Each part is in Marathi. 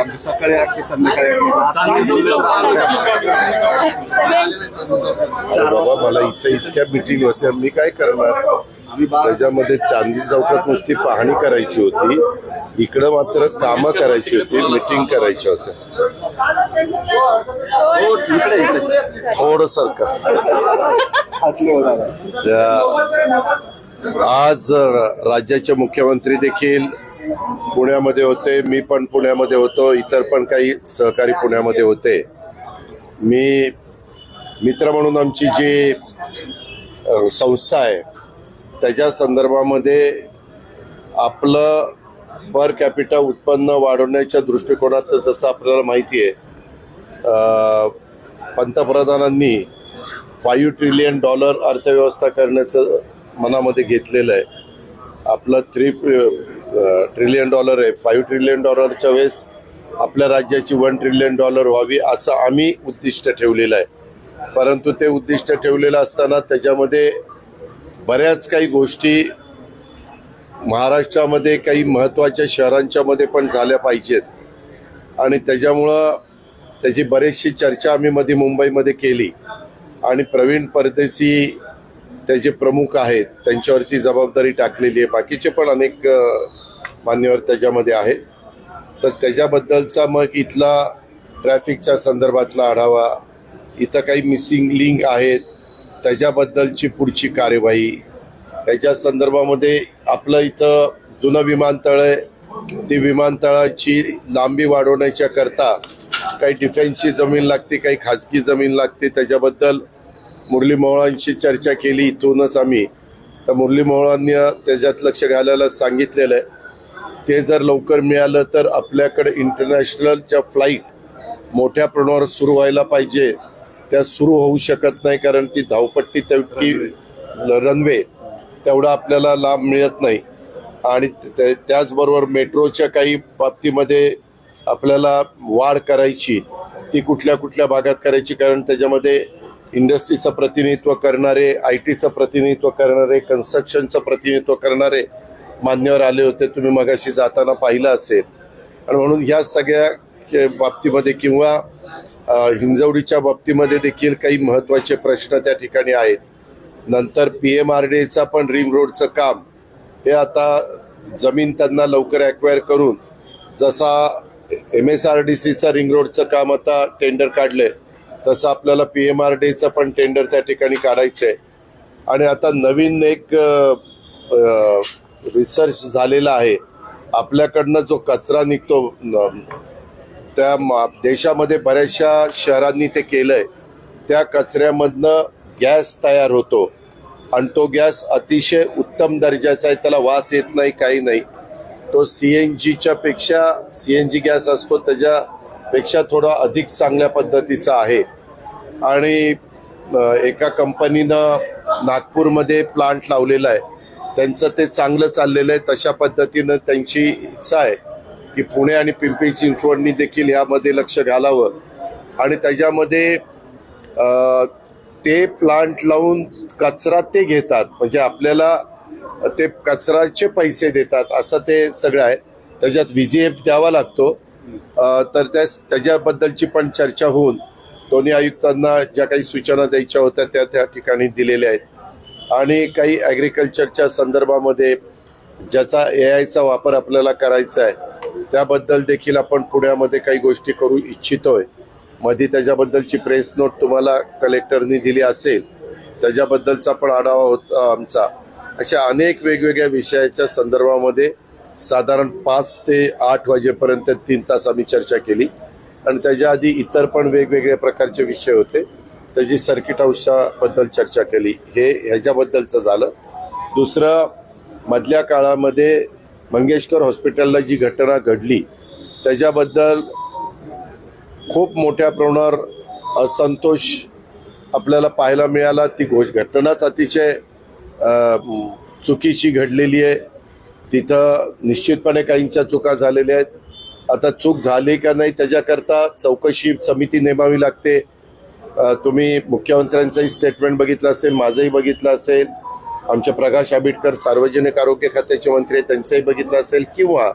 आठ सकाळी आठ ते संध्याकाळी बाबा मला इथं इतक्या मिटिंग होत्या मी काय करणार? त्याच्यामध्ये चांदी चौकात नुसती पाहणी करायची होती. इकडं मात्र कामं करायची होती मिटिंग करायच्या होत्या. इकडे इकडे थोडं सरकार हसले होता त्या- आज राज्याचे मुख्यमंत्री देखील पुण्यामध्ये होते मी पण पुण्यामध्ये होतो इतर पण काही सहकारी पुण्यामध्ये होते. मी मित्र म्हणून आमची जी संस्था आहे त्याच्या संदर्भामध्ये आपलं पर कॅपिटा उत्पन्न वाढवण्याच्या दृष्टिकोनात जसं आपल्याला माहिती आहे पंतप्रधानांनी फाईव्ह ट्रिलियन डॉलर अर्थव्यवस्था करण्याचं मनामध्ये घेतलेलं आहे. आपलं थ्री ट्रिलियन डॉलर आहे फाईव्ह ट्रिलियन डॉलरच्या वेळेस आपल्या राज्याची वन ट्रिलियन डॉलर व्हावी असं आम्ही उद्दिष्ट ठेवलेलं आहे. परंतु ते उद्दिष्ट ठेवलेलं असताना त्याच्यामध्ये बऱ्याच काही गोष्टी महाराष्ट्रामध्ये काही महत्त्वाच्या शहरांच्या मध्ये पण झाल्या पाहिजेत. आणि त्याच्यामुळं त्याची बरीचशी चर्चा आम्ही मध्ये मुंबईमध्ये केली. आणि प्रवीण परदेशी त्याचे प्रमुख आहेत त्यांच्यावरती जबाबदारी टाकलेली आहे. बाकीचे पण अनेक मान्यवर त्याच्यामध्ये आहेत. तर त्याच्याबद्दलचा मग इथला ट्रॅफिकच्या संदर्भातला आढावा इथं काही मिसिंग लिंक आहेत त्याच्याबद्दलची पुढची कार्यवाही त्याच्या संदर्भामध्ये आपलं इथं जुनं विमानतळ आहे. ती विमानतळाची लांबी वाढवण्याच्या करता काही डिफेन्सची जमीन लागते काही खाजगी जमीन लागते. त्याच्याबद्दल मुरली मोहळांशी चर्चा केली इथूनच आम्ही. तर मुरली मोहळांनी त्याच्यात लक्ष घालायला सांगितलेलं आहे. ते जर लवकर मिळालं तर आपल्याकडे इंटरनॅशनलच्या फ्लाईट मोठ्या प्रमाणावर सुरू व्हायला पाहिजे. त्या सुरू होऊ शकत नाही कारण ती धावपट्टी तेवढी रनवे तेवढा आपल्याला लाभ मिळत नाही. आणि त्याचबरोबर मेट्रोच्या काही बाबतीमध्ये आपल्याला वाढ करायची ती कुठल्या कुठल्या भागात करायची कारण त्याच्यामध्ये इंडस्ट्रीचं प्रतिनिधित्व करणारे आय टीचं प्रतिनिधित्व करणारे कन्स्ट्रक्शनचं प्रतिनिधित्व करणारे मान्यवर आले होते तुम्ही मगाशी जाताना पाहिलं असेल. आणि म्हणून ह्या सगळ्या बाबतीमध्ये किंवा हिंजवडीच्या बाबतीमध्ये देखील काही महत्त्वाचे प्रश्न त्या ठिकाणी आहेत. नंतर पी एम आर डीचा पण रिंग रोडचं काम हे आता जमीन त्यांना लवकर अक्वायर करून जसा एम एस आर डी सीचा रिंग रोडचं काम आता टेंडर काढलंय तसं आपल्याला पी एम आर डीचं पण टेंडर त्या ठिकाणी काढायचं आहे आणि आता नवीन एक रिसर्च झालेला आहे. आपल्याकडनं जो कचरा निघतो न- त्या मा- देशामध्ये बऱ्याचशा शहरांनी ते केलं आहे त्या कचऱ्यामधनं गॅस तयार होतो. आणि तो गॅस अतिशय उत्तम दर्जाचा आहे त्याला वास येत नाही काही नाही. तो सी एन जीच्या पेक्षा सी एन जी गॅस असतो त्याच्यापेक्षा थोडा अधिक चांगल्या पद्धतीचा आहे. आणि एका कंपनीनं नागपूरमध्ये प्लांट लावलेला आहे. त्यांचं ते चांगलं चाललेलं आहे तशा पद्धतीनं त्यांची इच्छा आहे की पुणे आणि पिंपरी चिंचवडनी देखील यामध्ये लक्ष घालावं. आणि त्याच्यामध्ये ते प्लांट लावून कचरा ते घेतात. म्हणजे आपल्याला ते कचराचे पैसे देतात असं ते सगळं आहे. त्याच्यात व्हीजीएफ द्यावा लागतो. तर त्या त्याच्याबद्दलची पण चर्चा होऊन दोन्ही आयुक्तांना ज्या काही सूचना द्यायच्या होत्या त्या त्या ठिकाणी दिलेल्या आहेत. आणि काही ॲग्रिकल्चरच्या संदर्भामध्ये ज्याचा ए आयचा वापर आपल्याला करायचा आहे त्याबद्दल देखील आपण पुण्यामध्ये काही गोष्टी करू इच्छितोय. मध्ये त्याच्याबद्दलची प्रेस नोट तुम्हाला कलेक्टरनी दिली असेल त्याच्याबद्दलचा पण आढावा होता आमचा. अशा अनेक वेगवेगळ्या विषयाच्या संदर्भामध्ये साधारण पाच ते आठ वाजेपर्यंत तीन तास आम्ही चर्चा केली. आणि त्याच्या आधी इतर पण वेगवेगळ्या प्रकारचे विषय होते. त्याची सर्किट हाऊसच्या बद्दल चर्चा केली हे ह्याच्याबद्दलचं झालं. दुसरं मधल्या काळामध्ये मंगेशकर हॉस्पिटलला जी घटना घडली त्याच्याबद्दल खूप मोठ्या प्रमाणावर असंतोष आपल्याला पाहायला मिळाला. ती घोष घटनाच अतिशय चुकीची घडलेली आहे. तिथं निश्चितपणे काहींच्या चुका झालेल्या आहेत. आता चूक झाली का नाही त्याच्याकरता चौकशी समिती नेमावी लागते. तुम्ही मुख्यमंत्र्यांचंही स्टेटमेंट बघितलं असेल माझंही बघितलं असेल आमच्या प्रकाश आंबेडकर सार्वजनिक आरोग्य खात्याचे मंत्री आहेत, त्यांचंही बघितलं असेल किंवा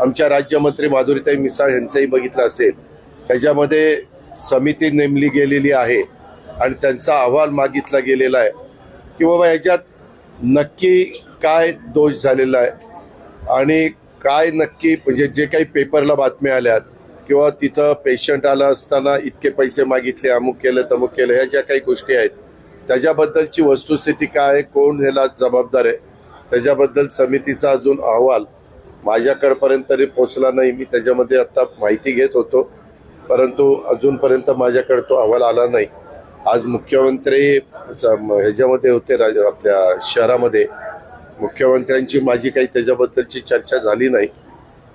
आमच्या राज्यमंत्री माधुरीताई मिसाळ यांचंही बघितलं असेल. त्याच्यामध्ये समिती नेमली गेलेली आहे आणि त्यांचा अहवाल मागितला गेलेला आहे. की बाबा याच्यात नक्की काय दोष झालेला आहे? आणि काय नक्की म्हणजे जे काही पेपरला बातम्या आल्यात किंवा तिथं पेशंट आला असताना इतके पैसे मागितले अमुक केलं तमुक केलं ह्या ज्या काही गोष्टी आहेत त्याच्याबद्दलची वस्तुस्थिती काय आहे, कोण ह्याला जबाबदार आहे त्याच्याबद्दल समितीचा अजून अहवाल माझ्याकडपर्यंत तरी पोचला नाही. मी त्याच्यामध्ये आता माहिती घेत होतो परंतु अजूनपर्यंत माझ्याकडे तो अहवाल आला नाही. आज मुख्यमंत्री ह्याच्यामध्ये होते राज आपल्या शहरामध्ये. मुख्यमंत्र्यांची माझी काही त्याच्याबद्दलची चर्चा झाली नाही.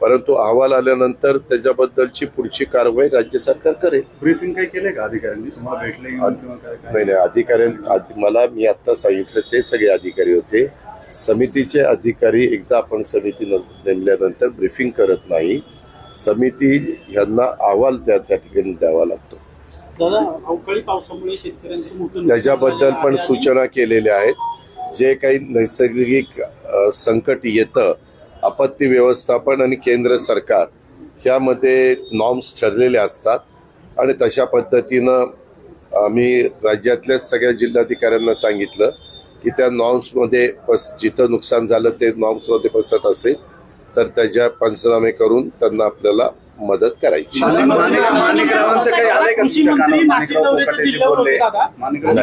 परंतु अहवाल आल्यानंतर त्याच्याबद्दलची पुढची कारवाई राज्य सरकार करेल. ब्रीफिंग काही केले का अधिकाऱ्यांनी? तुम्हाला भेटले काय काय? नाही नाही अधिकाऱ्यां आधी- मला मी आता सांगितलं ते सगळे अधिकारी होते. समितीचे अधिकारी एकदा आपण समिती न- नेमल्यानंतर ब्रीफिंग करत नाही. समिती यांना अहवाल त्या त्या ठिकाणी द्यावा लागतो. दादा अवकाळी पावसामुळे शेतकऱ्यांचं मोठं त्याच्याबद्दल पण सूचना केलेल्या आहेत. जे काही नैसर्गिक संकट येतं आपत्ती व्यवस्थापन आणि केंद्र सरकार ह्यामध्ये नॉर्म्स ठरलेले असतात. आणि तशा पद्धतीनं आम्ही राज्यातल्या सगळ्या जिल्हाधिकाऱ्यांना सांगितलं की त्या नॉर्म्समध्ये बस जिथं नुकसान झालं ते नॉर्म्समध्ये बसत असेल तर त्याच्या पंचनामे करून त्यांना आपल्याला मदत करायची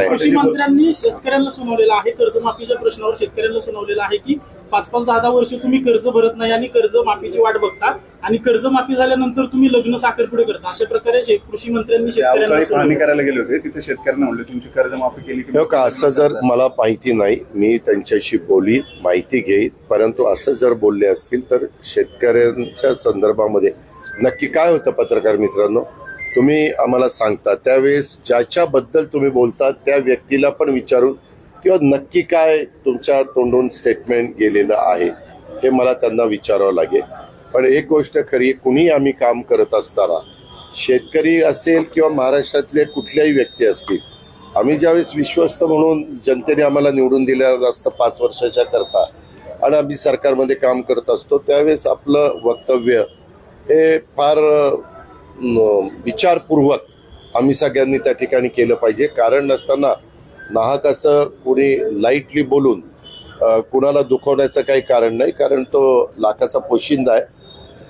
कृषी. मंत्र्यांनी शेतकऱ्यांना सुनावलेलं आहे कर्जमाफीच्या प्रश्नावर शेतकऱ्यांना सुनावलेलं आहे की पाच पाच दहा दहा वर्ष तुम्ही कर्ज भरत नाही आणि कर्ज माफीची वाट बघता आणि कर्जमाफी झाल्यानंतर तुम्ही लग्न साखरपुडे करता अशा प्रकारे कृषी मंत्र्यांनी शेतकऱ्यांना. करायला गेले होते तिथे शेतकऱ्यांना म्हणले तुमची कर्जमाफी केली की हो का असं जर मला माहिती नाही मी त्यांच्याशी बोली माहिती घेईन परंतु असं जर बोलले असतील तर शेतकऱ्यांच्या संदर्भामध्ये नक्की काय होतं पत्रकार मित्रांनो? तुम्ही आम्हाला सांगता त्यावेळेस ज्याच्याबद्दल तुम्ही बोलता त्या व्यक्तीला पण विचारून किंवा नक्की काय तुमच्या तोंडून स्टेटमेंट गेलेलं आहे हे मला त्यांना विचारावं लागेल. पण एक गोष्ट खरी कुणी आम्ही काम करत असताना शेतकरी असेल किंवा महाराष्ट्रातले कुठल्याही व्यक्ती असतील आम्ही ज्यावेळेस विश्वस्त म्हणून जनतेने आम्हाला निवडून दिलेलं असतं पाच वर्षाच्या करता आणि आम्ही सरकारमध्ये काम करत असतो त्यावेळेस आपलं वक्तव्य हे फार विचारपूर्वक आम्ही सगळ्यांनी त्या ठिकाणी केलं पाहिजे. कारण नसताना नाहक असं कुणी लाईटली बोलून कुणाला दुखवण्याचं काही कारण नाही कारण तो लाखाचा पोशिंदा आहे.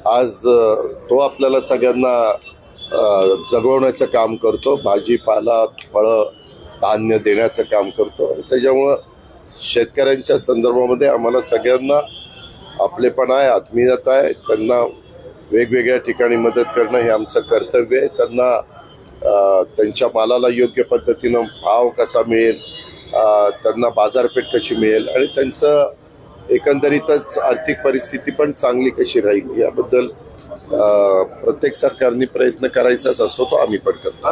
आज तो आपल्याला सगळ्यांना जगवण्याचं काम करतो. भाजीपाला फळं धान्य देण्याचं काम करतो. त्याच्यामुळं शेतकऱ्यांच्या संदर्भामध्ये आम्हाला सगळ्यांना आपलेपण आहे आत्मीयता आहे. त्यांना वेगवेगळ्या ठिकाणी मदत करणं हे आमचं कर्तव्य आहे. त्यांना त्यांच्या मालाला योग्य पद्धतीनं भाव कसा मिळेल त्यांना बाजारपेठ कशी मिळेल आणि त्यांचं एकंदरीतच आर्थिक परिस्थिती पण चांगली कशी राहील याबद्दल प्रत्येक सरकारने प्रयत्न करायचाच असतो तो आम्ही पण करतो.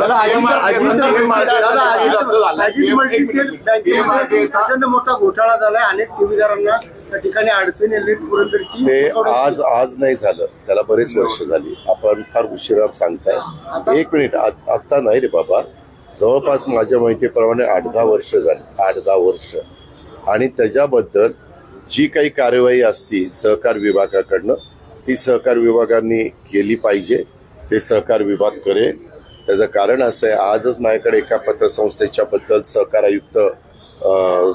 मोठा घोटाळा झालाय. अनेक ठेवीदारांना त्या ठिकाणी अडचणी आली पुरंदरची ते आज आज नाही झालं. त्याला बरेच वर्ष झाली. आपण फार उशिरा सांगताय. एक मिनिट. आ- आता नाही रे बाबा. जवळपास माझ्या माहितीप्रमाणे आठ दहा वर्ष झाली. आठ दहा वर्ष. आणि त्याच्याबद्दल जी काही कार्यवाही असती सहकार विभागाकडनं ती सहकार विभागाने केली पाहिजे. ते सहकार विभाग करेल. त्याचं कारण असं आहे आजच माझ्याकडे एका पतसंस्थेच्या बद्दल सहकार आयुक्त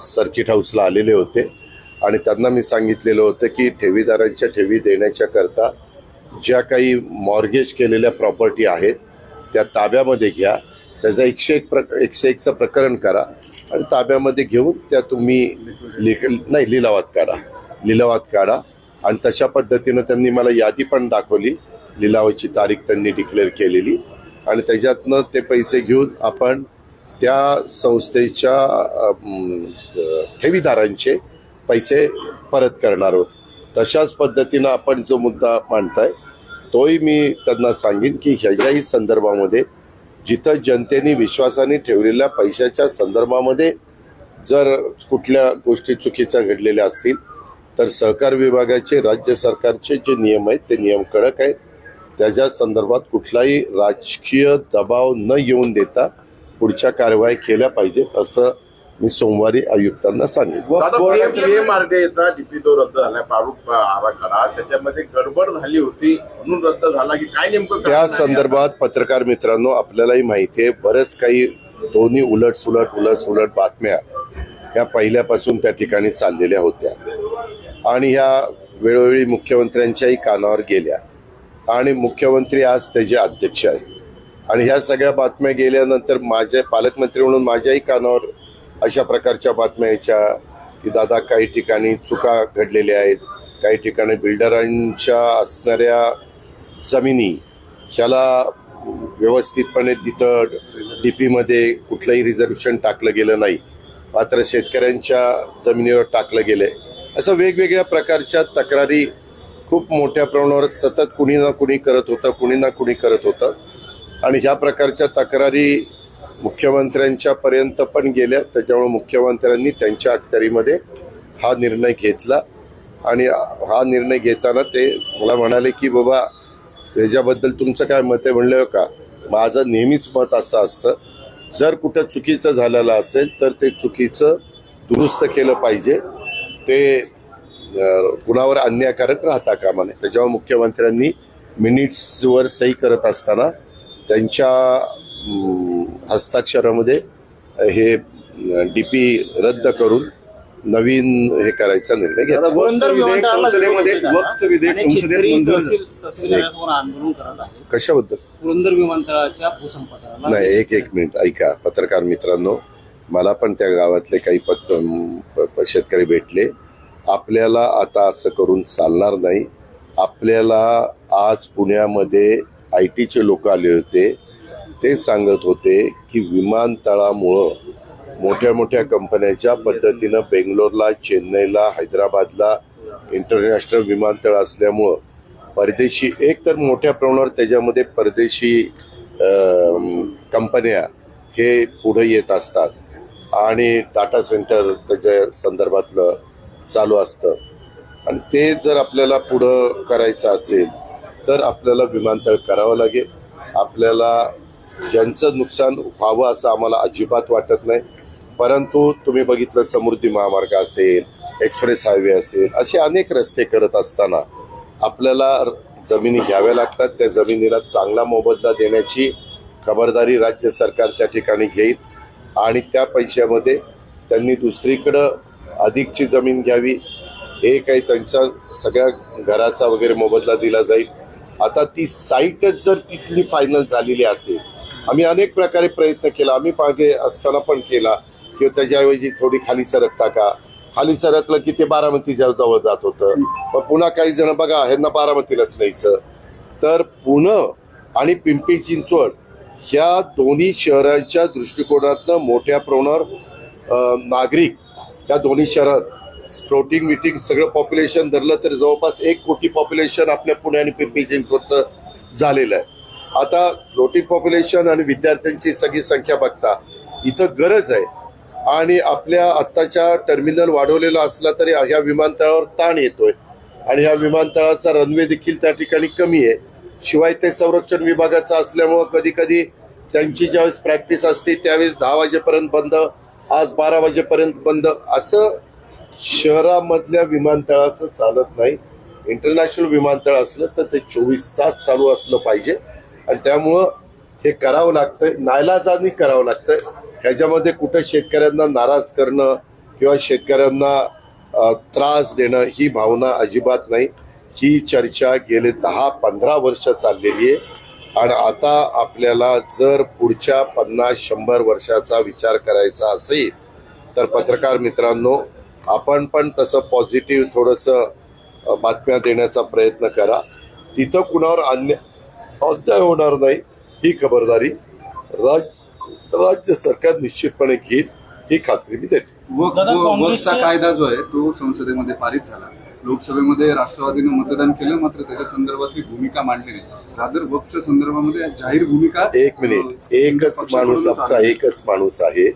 सर्किट हाऊसला आलेले होते. आणि त्यांना मी सांगितलेलं होतं की ठेवीदारांच्या ठेवी देण्याच्या करता ज्या काही मॉर्गेज केलेल्या प्रॉपर्टी आहेत त्या ताब्यामध्ये घ्या. त्याचं एकशे एक प्रक एकशे एकचं प्रकरण करा आणि ताब्यामध्ये घेऊन त्या तुम्ही लिख नाही लिलावात काढा. लिलावात काढा आणि तशा पद्धतीनं त्यांनी मला यादी पण दाखवली. लिलावाची तारीख त्यांनी डिक्लेअर केलेली आणि त्याच्यातनं ते पैसे घेऊन आपण त्या संस्थेच्या ठेवीदारांचे पैसे परत करणार आहोत. तशाच पद्धतीनं आपण जो मुद्दा मांडताय तोही मी त्यांना सांगेन की ह्याच्याही संदर्भामध्ये जिथं जनतेने विश्वासाने ठेवलेल्या पैशाच्या संदर्भामध्ये जर कुठल्या गोष्टी चुकीच्या घडलेल्या असतील तर सहकार विभागाचे राज्य सरकारचे जे नियम आहेत ते नियम कडक आहेत. त्याच्या संदर्भात कुठलाही राजकीय दबाव न येऊन देता पुढच्या कारवाई केल्या पाहिजेत असं मी सोमवारी आयुक्तांना जो रद्द झालाय प्रारूप आराखडा. त्याच्यामध्ये गडबड झाली होती म्हणून रद्द झाला की काय नेमकं त्या? संदर्भात पत्रकार मित्रांनो आपल्यालाही माहिती आहे बरंच काही दोन्ही उलट सुलट उलट सुलट बातम्या ह्या पहिल्यापासून त्या ठिकाणी चाललेल्या होत्या. आणि ह्या वेळोवेळी मुख्यमंत्र्यांच्याही कानावर गेल्या. आणि मुख्यमंत्री आज त्याचे अध्यक्ष आहेत. आणि ह्या सगळ्या बातम्या गेल्यानंतर माझ्या पालकमंत्री म्हणून माझ्याही कानावर अशा प्रकारच्या बातम्या यायच्या की दादा काही ठिकाणी चुका घडलेल्या आहेत काही ठिकाणी बिल्डरांच्या असणाऱ्या जमिनी ह्याला व्यवस्थितपणे तिथं डी पीमध्ये कुठलंही रिझर्वेशन टाकलं गेलं नाही. मात्र शेतकऱ्यांच्या जमिनीवर टाकलं गेलं आहे असं वेगवेगळ्या प्रकारच्या तक्रारी खूप मोठ्या प्रमाणावर सतत कुणी ना कुणी करत होतं कुणी ना कुणी करत होतं. आणि ह्या प्रकारच्या तक्रारी मुख्यमंत्र्यांच्या पर्यंत पण गेल्या. त्याच्यामुळे मुख्यमंत्र्यांनी त्यांच्या अखत्यारीमध्ये हा निर्णय घेतला. आणि हा निर्णय घेताना ते मला म्हणाले की बाबा त्याच्याबद्दल तुमचं काय मत आहे? म्हणलं का? माझं नेहमीच मत असं असतं. जर कुठं चुकीचं झालेलं असेल तर ते चुकीचं दुरुस्त केलं पाहिजे. ते कुणावर अन्यायकारक राहता कामा नये. त्याच्यावर मुख्यमंत्र्यांनी मिनिट्सवर सही करत असताना त्यांच्या हस्ताक्षरामध्ये हे डी पी रद्द करून नवीन हे करायचा निर्णय घेतला. कशाबद्दल? पुरंदर विमानतळाच्या नाही एक एक मिनिट ऐका. पत्रकार मित्रांनो मला पण त्या गावातले काही पत प- प- शेतकरी भेटले. आपल्याला आता असं करून चालणार नाही. आपल्याला आज पुण्यामध्ये आय टीचे लोक आले होते. ते सांगत होते की विमानतळामुळं मोठ्या मोठ्या कंपन्याच्या पद्धतीनं बेंगलोरला चेन्नईला हैदराबादला इंटरनॅशनल विमानतळ असल्यामुळं परदेशी एक तर मोठ्या प्रमाणावर त्याच्यामध्ये परदेशी कंपन्या हे पुढे येत असतात आणि डाटा सेंटर त्याच्या संदर्भातलं चालू असतं. आणि ते जर आपल्याला पुढं करायचं असेल तर आपल्याला विमानतळ करावं लागेल. आपल्याला ज्यांचं नुकसान व्हावं असं आम्हाला अजिबात वाटत नाही. परंतु तुम्ही बघितलं समृद्धी महामार्ग असेल एक्सप्रेस हायवे असेल असे अनेक रस्ते करत असताना आपल्याला र- जमिनी घ्याव्या लागतात. त्या जमिनीला चांगला मोबदला देण्याची खबरदारी राज्य सरकार त्या ठिकाणी घेईल आणि त्या पैशामध्ये त्यांनी दुसरीकडं अधिकची जमीन घ्यावी. हे काही त्यांचा सगळ्या घराचा वगैरे मोबदला दिला जाईल. आता ती साईटच जर तिथली फायनल झालेली असेल आम्ही अनेक प्रकारे प्रयत्न केला. आम्ही मागे असताना पण केला किंवा त्याच्याऐवजी थोडी खाली सरकता का? खाली सरकलं की ते बारामतीच्या जवळ जात होतं. पण पुन्हा काही जण बघा ह्यांना बारामतीलाच न्यायचं. तर पुणे आणि पिंपरी चिंचवड ह्या दोन्ही शहरांच्या दृष्टिकोनातनं मोठ्या प्रमाणावर नागरिक या दोन्ही शहरात स्प्रोटिंग मिटिंग सगळं पॉप्युलेशन धरलं तर जवळपास एक कोटी पॉप्युलेशन आपल्या पुणे आणि पिंपरी चिंचवडचं झालेलं आहे. आता फ्लोटिंग पॉप्युलेशन आणि विद्यार्थ्यांची सगळी संख्या बघता इथं गरज आहे. आणि आपल्या आत्ताच्या टर्मिनल वाढवलेला असला तरी ह्या विमानतळावर ताण येतोय. आणि ह्या विमानतळाचा रनवे देखील त्या ठिकाणी कमी आहे. शिवाय ते संरक्षण विभागाचं असल्यामुळं कधी कधी त्यांची ज्यावेळेस प्रॅक्टिस असते त्यावेळेस दहा वाजेपर्यंत बंद आज बारा वाजेपर्यंत बंद असं शहरामधल्या विमानतळाचं चालत नाही. इंटरनॅशनल विमानतळ असलं तर ते चोवीस तास चालू असलं पाहिजे. आणि त्यामुळं हे करावं लागतंय नायलाजानी करावं लागतंय. ह्याच्यामध्ये कुठं शेतकऱ्यांना नाराज करणं किंवा शेतकऱ्यांना त्रास देणं ही भावना अजिबात नाही. ही चर्चा गेले दहा पंधरा वर्ष चाललेली आहे. आणि आता आपल्याला जर पुढच्या पन्नास शंभर वर्षाचा विचार करायचा असेल तर पत्रकार मित्रांनो आपण पण तसं पॉझिटिव्ह थोडंसं बातम्या देण्याचा प्रयत्न करा. तिथं कुणावर अन्य अन्याय होणार नाही ही खबरदारी राज्य राज्य सरकार निश्चितपणे घेईल ही खात्री मी देतो. वक्फचा कायदा जो आहे तो संसदेमध्ये पारित झाला. लोकसभेमध्ये राष्ट्रवादीने मतदान केलं मात्र त्याच्या संदर्भातली भूमिका मांडली नाही. रादर वक्फच्या संदर्भामध्ये जाहीर भूमिका एक मिनिट. एकच माणूस आमचा एकच माणूस आहे.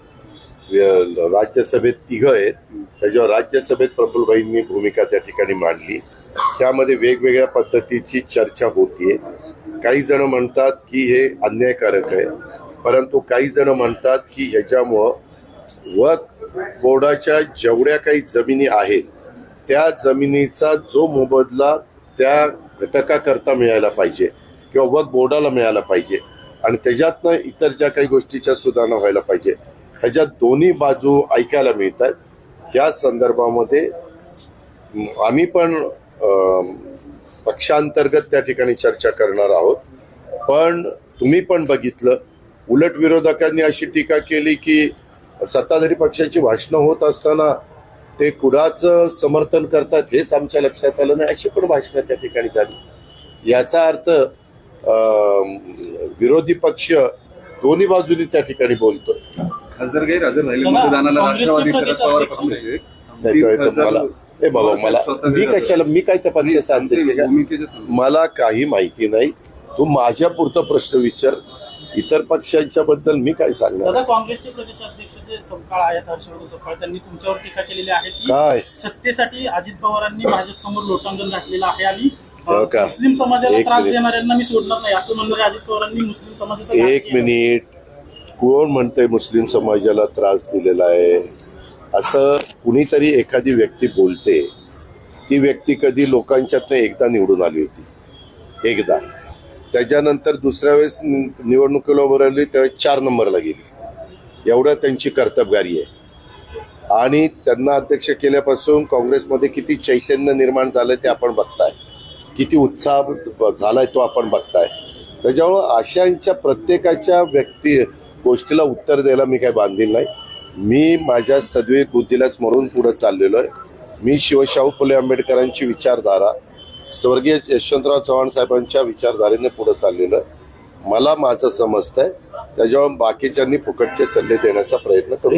राज्यसभेत तिघ आहेत. त्याच्यावर राज्यसभेत प्रफुल्लभाईंनी भूमिका त्या ठिकाणी मांडली. त्यामध्ये वेगवेगळ्या पद्धतीची चर्चा होतीये. काही जण म्हणतात की हे अन्यायकारक आहे परंतु काही जण म्हणतात की ह्याच्यामुळं वक बोर्डाच्या जेवढ्या काही जमिनी आहेत त्या जमिनीचा जो मोबदला त्या घटकाकरता मिळायला पाहिजे किंवा वक बोर्डाला मिळायला पाहिजे आणि त्याच्यातनं इतर ज्या काही गोष्टीच्या सुधारणा व्हायला पाहिजे ह्याच्या दोन्ही बाजू ऐकायला मिळतात ह्या संदर्भामध्ये आम्ही पण पक्षांतर्गत त्या ठिकाणी चर्चा करणार आहोत. पण तुम्ही पण बघितलं उलट विरोधकांनी अशी टीका केली की सत्ताधारी पक्षाची भाषणं होत असताना ते कुणाचं समर्थन करतात हेच आमच्या लक्षात आलं नाही अशी पण भाषणं त्या ठिकाणी झाली. याचा अर्थ विरोधी पक्ष दोन्ही बाजूनी त्या ठिकाणी बोलतोय. खासदार गैरहजर राहिले मतदानाला राष्ट्रवादी शरद पवार नाही बाबा मला मी. कशाला मी काय त्या पक्षाचा अध्यक्ष का. मला काही माहिती नाही तू माझ्या पुरतं प्रश्न विचार इतर पक्षांच्या बद्दल मी काय सांगणार दादा काँग्रेसचे प्रदेशाध्यक्ष जे सपकाळ आहेत हर्षवर्धन सपकाळ त्यांनी तुमच्यावर टीका केलेली आहे की काय सत्तेसाठी अजित पवारांनी भाजप समोर लोटांगण घातलेलं आहे आणि हो का? मुस्लिम समाजाला एक त्रास मिनिट. देणाऱ्यांना मी सोडणार नाही असं म्हणणारे अजित पवारांनी मुस्लिम समाजाचा घात एक केला. मिनिट कोण म्हणतंय मुस्लिम समाजाला त्रास दिलेला आहे असं कुणीतरी एखादी व्यक्ती बोलते ती व्यक्ती कधी लोकांच्यातनं एकदा निवडून आली होती. एकदा. त्याच्यानंतर दुसऱ्या वेळेस नि- निवडणुकीला उभं राहिली त्यावेळेस चार नंबरला गेली. एवढं त्यांची कर्तबगारी आहे. आणि त्यांना अध्यक्ष केल्यापासून काँग्रेसमध्ये किती चैतन्य निर्माण झालं ते आपण बघताय. किती उत्साह झालाय तो आपण बघताय. त्याच्यामुळं अशांच्या प्रत्येकाच्या व्यक्ती गोष्टीला उत्तर द्यायला मी काही बांधील नाही. मी माझ्या सद्विक बुद्धीला स्मरून पुढे चाललेलो आहे. मी शिवशाहू फुले आंबेडकरांची विचारधारा स्वर्गीय यशवंतराव चव्हाण साहेबांच्या विचारधारेने पुढे चाललेलो आहे. मला माझं समजतंय त्याच्यावर बाकीच्यांनी फुकटचे सल्ले देण्याचा प्रयत्न करू